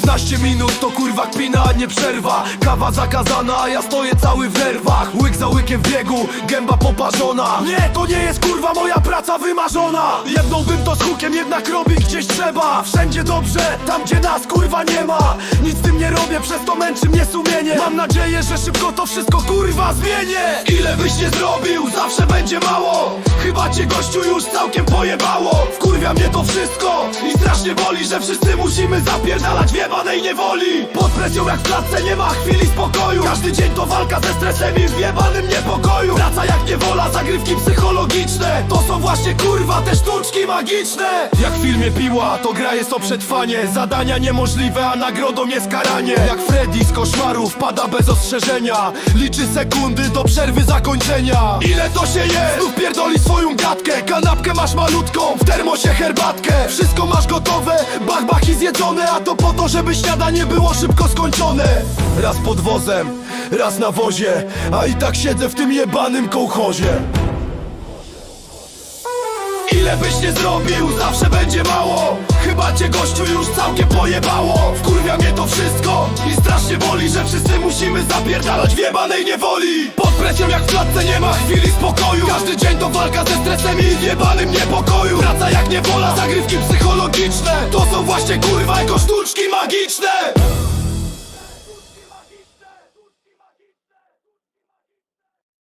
15 minut to kurwa kpina, nie przerwa. Kawa zakazana, a ja stoję cały w nerwach. Łyk za łykiem w biegu, gęba poparzona. Nie, to nie jest kurwa moja praca wymarzona. Jednąłbym to z hukiem, jednak robić gdzieś trzeba. Wszędzie dobrze, tam gdzie nas kurwa nie ma. Nic z tym nie robię, przez to męczy mnie sumienie. Mam nadzieję, że szybko to wszystko kurwa zmienię. Ile byś nie zrobił, zawsze będzie mało. Chyba cię gościu już całkiem pojebało Wkurwia mnie to wszystko i strasznie boli, że wszyscy musimy zapierdalać w jebanej niewoli. Pod presją jak w klatce nie ma chwili spokoju. Każdy dzień to walka ze stresem i w jebanym niepokoju. Praca jak niewola, zagrywki psychologiczne. To są właśnie kurwa te sztuczki magiczne. Jak w filmie Piła, to gra jest o przetrwanie. Zadania niemożliwe, a nagrodą jest karanie. Jak Freddy z koszmaru wpada bez ostrzeżenia. Liczy sekundy do przerwy zakończenia. Ile to się jest? Znów pierdoli swoją gadkę. Kanapkę masz malutką, w termosie herbatkę. Wszystko masz gotowe, bach bach i zjedzone A to po to, żeby śniadanie było szybko skończone. Raz pod wozem, raz na wozie A i tak siedzę w tym jebanym kołchozie. Ile byś nie zrobił, zawsze będzie mało gościu już całkiem pojebało. Wkurwia mnie to wszystko i strasznie boli Że wszyscy musimy zapierdalać w jebanej niewoli. Pod presją jak w klatce nie ma chwili spokoju. Każdy dzień to walka ze stresem i jebanym niepokoju. Praca jak niewola, zagrywki psychologiczne. To są właśnie kurwa jako sztuczki magiczne